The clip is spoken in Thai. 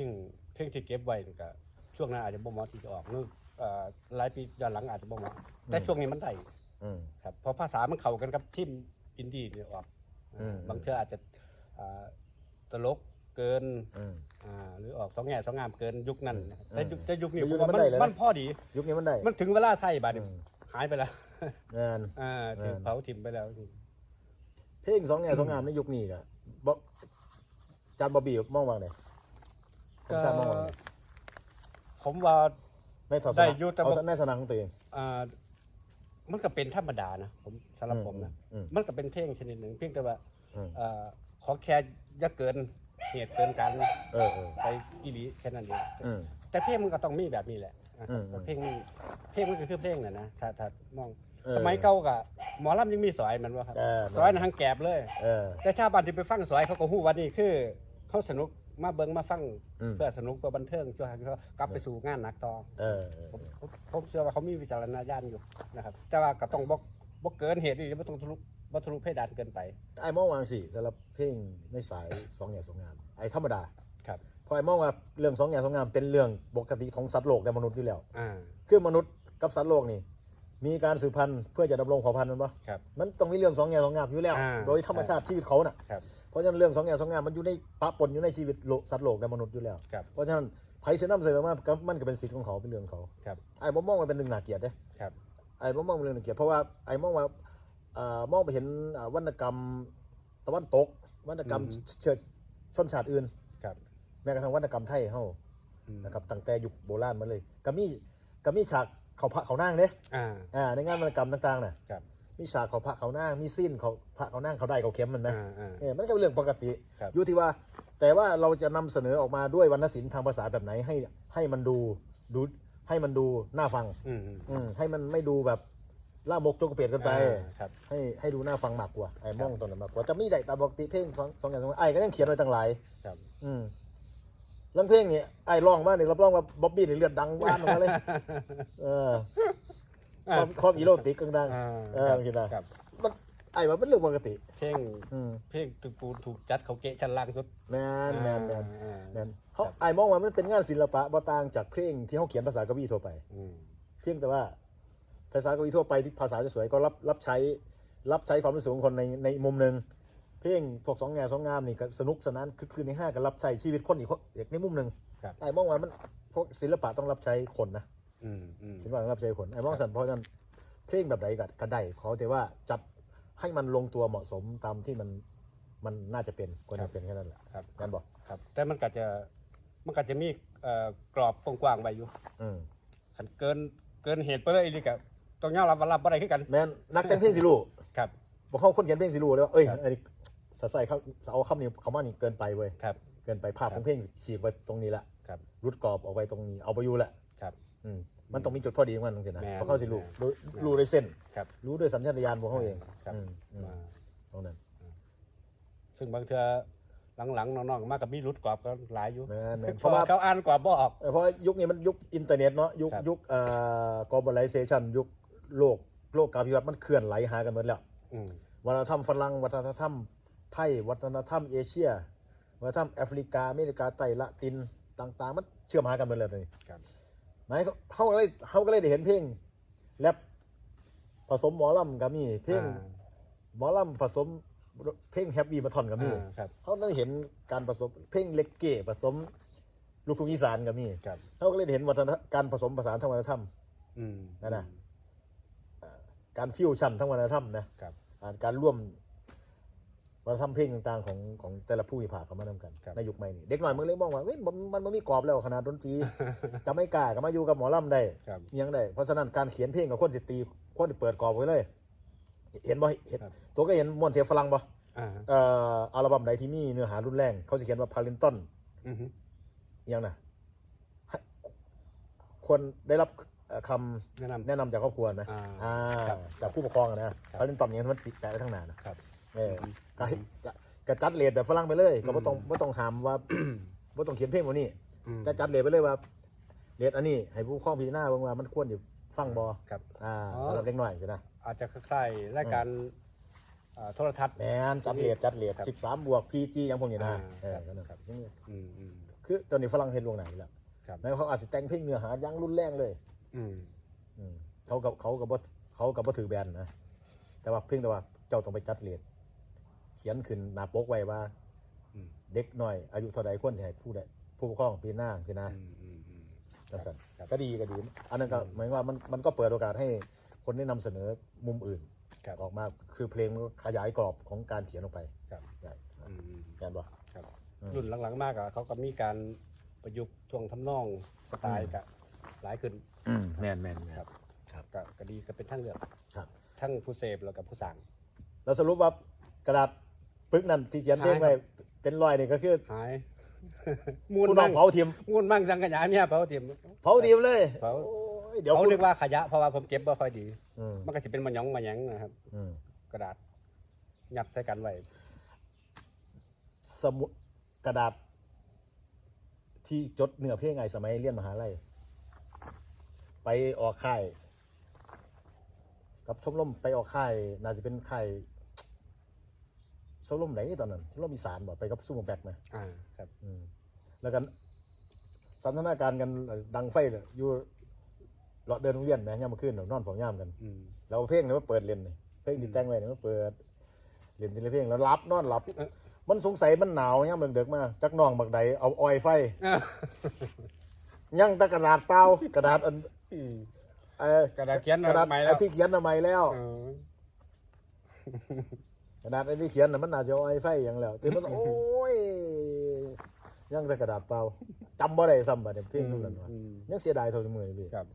ลงเพลงที่เก็บไว้นี่ก็ช่วงนั้นอาจจะบ่เหมาะที่จะออกนึกเอ่อหลายปีย้อนหลังอาจจะบ่เหมาะแต่ช่วงนี้มันได้อืม ครับเพราะภาษามันเข้ากันกับทีมอินดี้เนี่ยออกอืม บางเทื่ออาจจะอ่าตลกเกินอืม อ่าหรือออกสองแง่สองงามเกินยุคนั้นนะครับอืมแต่ยุคแต่ยุคนี้แต่ยุคผมว่านี้มันได้แล้วนะ มันพอดี ยุคนี้มันได้มันถึงเวลาใส่บาดอืนี้มหายไปแล้ว งาน อ่าเออถึงเผาถิ่มไปแล้ว เพลงสองแง่สองงามในยุคนี้ก็บ่จานบอบบี้มองว่าไง ผมชาติมองว่าไงผมว่า ในทศได้นะอยู่แต่เอาบ่ในสนามของตัวเองอ่ามันก็เป็นธรรมดานะผมสำหรับผมนะอืมมันก็เป็นเพลงชนิดหนึ่งเพียงแต่ว่าอืมเอ่อขอแค่อย่าเกินเหตุเกินการเออเออไปอีหลีแค่นั้นเองอืม แต่เพลงมันก็ต้องมีแบบนี้แหละนะคอืรับมแต่เพลงมันเพลงมันก็คือเพลงน่ะนะถ้าถ้ามองเออสมัยเก่ากับหมอลำยังมีสอยมันว่าครับเออ สอยในทางแกบเลย เออแต่ชาวบ้านที่ไปฟังสอยเขาก็ฮู้ว่านี่คือเขาสนุก มาเบิ่งมาฟังอืม เพื่อสนุกเพื่อบันเทิงช่วยให้เขากลับไปสู่งานหนักต่อเออเออผมผมผมเชื่อว่าเขามีวิจารณญาณอยู่นะครับ แต่ว่าก็ต้องบอกบอกเกินเหตุนี่ไม่ต้องทะลุบ่ทะลุเพดานเกินไปไอ้มองวางสิสำหรับเพลงในสายสองแง่สองงามไอ้ธรรมดาครับเพราะไอ้มองว่าเรื่องสองแง่สองงามเป็นเรื่องปกติของสัตว์โลกและมนุษย์อยู่แล้ว อ่าคือมนุษย์กับสัตว์โลกนี่ มีการสืบพันธุ์เพื่อจะดำรงเผ่าพันธุ์มันปะครับ มันต้องมีเรื่องสองแง่สองงามอยู่แล้ว อ่า โดยธรรมชาติชีวิตเขาน่ะ ครับเพ ราะฉะนั้นเรื่องสองแง่สองงามมันอยู่ในปะปนอยู่ในชีวิตโลกสัตว์โลกและมนุษย์อยู่แล้ว ครับ เพราะฉะนั้นไผ่เสนำเสนอมาก็มันก็เป็นสิทธิ์ของเขาเป็นเรื่องของเขาครับ ไอ้บ่มองว่าเป็นเรื่องน่าเกลียดเด้ครับ ไอ้บ่มองเป็นเรื่องน่าเกลียดเพราะว่าไอ้มองว่าเอ่อมองไปเห็นอ่าวรรณกรรมตะวันตกวรรณกรรมอืมเชื้อชนชาติอื่น ครับ แม้กระทั่งวรรณกรรมไทยเฮาอืมนะครับตั้งแต่ยุคโบราณมาเลยก็มีก็มีฉากเขาพระเขานางเด้อ่า อ่าในงานวรรณกรรมต่างๆน่ะครับ มีฉากเขาพระเขานางมีสิ้นเขาพระเขานางเขาได้เขาเข็มมันนะอ่าอ่า เออมันก็เป็นเรื่องปกติครับอยู่ที่ว่า แต่ว่าเราจะนำเสนอออกมาด้วยวรรณศิลป์ทางภาษาแบบไหนให้ให้มันดูดูให้มันดูน่าฟัง อืมอืมอืมให้มันไม่ดูแบบล่ามกจกกระเปียดกันไป อ่าครับ ให้ให้ดูน่าฟังมากกว่าไอ้มองตรงนั้นมากกว่าจะมีได้ตามปกติเพลงสองสองอย่างสองไอ้ก็ยังเขียนไว้ตั้งหลาย ครับ อืมเรื่องเพลงนี่ไอ้ร้องมาเนี่ยรับรองว่าบ๊อบบี้นี่เลือดดังว่านออกมาเลย เออ ความความอีโรติกดังอ่าเออคิดได้ครับๆมันไอ้ว่าเป็นเรื่องปกติ เพลงอืมเพลงตึกปูนถูกจัดเขาเกะชั้นล่างสุดแมนแมนแมนอ่าแมนเขาไอ้มองว่ามันเป็นงานศิลปะบ่ต่างจากเพลงที่เขาเขียนภาษากวีทั่วไป อืมเพียงแต่ว่าภาษากวีทั่วไปที่ภาษาจะสวยก็รับรับใช้รับใช้ความรู้สึกของคนในในมุมหนึ่งเพลงพวกสองแง่สองงามนี่ก็สนุกสนานคือคืนในห้าก็รับใช้ชีวิตคนอีกคนอีกในมุมหนึ่งครับไอ้มองว่ามันพวกศิลปะต้องรับใช้คนนะ อืมอืมศิลปะต้องรับใช้คนไอ้มองสันเพราะฉะนั้นเพลงแบบไหนก็ก็ได้ขอแต่ว่าจัดให้มันลงตัวเหมาะสมตามที่มันมันน่าจะเป็นควรจะเป็นแค่นั้นแหละครับงั้นบอกครับ แต่มันก็จะมันก็จะมีเอ่อกรอบกว้างๆไว้อยู่อืมคันเกินเกินเหตุไปเลยอีหลีกับต้องยอมรับว่ารับบ่ได้คือกันแม่นนักแต่งเพลงสิรู้ครับ บอกเขาคนเขียนเพลงสิรู้เลยว่าเอ้ยครับ อันนี้ใส่เขาเอาคำนี้คำว่านี่เกินไปเว้ยครับ เกินไปภาพของเพลงฉีกไปตรงนี้ละครับ รุดกรอบออกไปตรงนี้เอาไปอยู่ละครับ อืมมันต้องมีจุดพอดีของมันตรงนี้นะแม่นเพราะเขาสิรู้แม่นรู้แม่นรู้ด้วยเส้น ครับ รู้ด้วยสัญชาตญาณของเขาเองครับ อืมอืมอ่าตรงนั้นซึ่งบางเทื่อหลังๆน้องๆมากับมีรุดกรอบก็หลายอยู่แม่นแม่นเพเพราะราะว่าว่าเขาอ่านกรอบบ่ออก เออเพราะว่ายุคนี้มันยุคอินเทอร์เน็ตเนาะยุคครับ ยุคเอ่อ globalization ยุคโลกโลกการพิวัตน์มันเคลื่อนไหลหากันหมดแล้ว อืม วัฒนธรรมฝรั่งวัฒนธรรมไทย วัฒนธรรมเอเชีย วัฒนธรรมแอฟริกาอเมริกาใต้ละตินต่าง ๆ มันเชื่อมหากันหมดเลยนี่ครับ หมายเขาก็เลยเขาก็เลยได้เห็นเพลงแรปผสมหมอลำก็มีเพลงอ่าหมอลำผสมเพลงแฮปปี้มาทอนก็มีอ่าครับเขาได้เห็นการผสมเพลงเล็กเก้ผสมลูกทุ่งอีสานก็มีครับเขาก็เลยเห็นวัฒนธรรมการผสมผสานทางวัฒนธรรมอืมนั่นน่ะการฟิวชั่นทั้งวัฒนธรรมนะครับอ่าการร่วม วัฒนธรรมเพลงต่างๆของของแต่ละผู้พิพากเขามานำกันครับ ในยุคใหม่นี้เด็กหน่อยมึงเลยมองว่าเฮ้ยมันมันมันมีกรอบแล้วขนาดดนตรี จะไม่กล้าก็มาอยู่กับหมอลำได้ครับ อิหยังได้เพราะฉะนั้นการเขียนเพลงกับคนสิตีคนที่เปิดกรอบไว้เลย เห็นบ่เห็นครับ ตัวก็เห็นมวนเทปฝรั่งบ่อ่าเอ่ออัลบั้มใดที่มีเนื้อหารุนแรงเขาจะเขียนว่าพารินตัน อือฮึอิหยังนะให้ควรได้รับเอ่อคำแนะนำ แนะนำจากครอบครัวนะอ่าอ่าครับจากผู้ปกครองอะนะพารินตันอย่างนั้นมันติดแปะไว้ทั้งหนานะครับ เออก็ให้จะกระจัดเลทแบบฝรั่งไปเลย ก็ไม่ต้องไม่ต้องหามว่าไม่ต้องเขียนเพลงวันนี้อืม จะจัดเลทไปเลยว่าเลทอันนี้ ให้ผู้ปกครองพิจารณาเบ้างว่ามันควรอยู่ฟังบอครับ อ่าอ๋อ สำหรับเด็กหน่อยใช่ไหมอาจจะคล้ายๆรายการอ่าโทรทัศน์ แมนจัดเลทจัดเลทครับสิบสามบวกพีจีอย่างพวกนี้นะอ่าเออครับ ก็นั่นครับนี่อืมอืม คือตอนนี้ฝรั่งเห็นลวงไหนแล้วครับ แล้วเขาอาจจะแต่งเพลงเนื้อหาอยังรุนแรงเลย อืม อืมเขากับเขากับบ่เขากับบ่ถือแบนนะแต่ว่าเพียงแต่ว่าเจ้าต้องไปจัดเรทเขียนขึ้นหน้าปกไว้ว่าอืม เด็กน้อย อายุเท่าใดควรสิให้ผู้ใดผู้ปกครองปีหน้าสินะอืมอืมอืม จังซั่นครับ ก็ดีก็ดี อันนั้นก็หมายว่ามันมันก็เปิดโอกาสให้คนได้นำเสนอมุมอื่นครับออกมาคือเพลงมันก็ขยายกรอบของการเขียนออกไปครับใช่อืมอืมแม่นบ่ ครับ อืมรุ่นหลังๆมากอะเขาก็มีการประยุกต์ช่วงทำนองสไตล์กับหลายขึ้นอืมแม่นแม่นแม่น ครับครับ ก็ก็ดีก็เป็นทั้งเลือกครับ ทั้งผู้เสพแล้วกับผู้สั่งแล้วสรุปว่ากระดาษ ปึกนั่นที่เขียนเพลงไว้เป็นรอยนี่ก็คือหายมูลผู้น้อมั่งงเผาทิมมูลมั่งสังขยาเนี่ยเผาเทียมเผาทิมเลยเผาโอ้ยเดี๋ยวเขาคุณเรียกว่าขยะเพราะว่าผมเก็บบ่ค่อยดี อืมมันก็สิเป็นมันหยองมันหยังนะครับ อืมกระดาษยัดใส่กันไว้สมุดกระดาษ ที่จดเนื้อเพลงไงสมัยเรียนมหาลัยไปออกค่ายกับชมรมไปออกค่ายน่าจะเป็นค่าย ชมรมไหนตอนนั้นชมรมอีสานบ่ไปกับซูโมแบกไหมอ่าครับอืมแล้วกันสันทนาการกันดังไฟเลยอยู่เลาะเดินโรงเรียนแหมย่ามมาขึ้นนอนของย่ามกัน อืม เราเพลงเนี่ยว่าเปิดเล่นนี่เพลงที่แต่งไว้เนี่ยว่าเปิดเล่นทีละเพลงแล้วรับนอนหลับ เอ๊ะมันสงสัยมันหนาวย่ามเด็กๆมาจักน้องบักใดเอาออยไฟอ่ายังแตะกระดาษเปล่ากระดาษอันอืมเอ่อกระดาษเขียนกระดาษใหม่แล้วไอ้ที่เขียนทำไมแล้ว เออ กระดาษไอ้ที่เขียนน่ะมันน่าจะเอาออยไฟอย่างแล้วแต่มันโอ้ยยังแต่กระดาษเปล่าจำบ่ได้ซ้ำบัดเนี่ยเพลงทุกนั้นว่าอืมยังเสียดายเท่าเสมอพี่ ครับ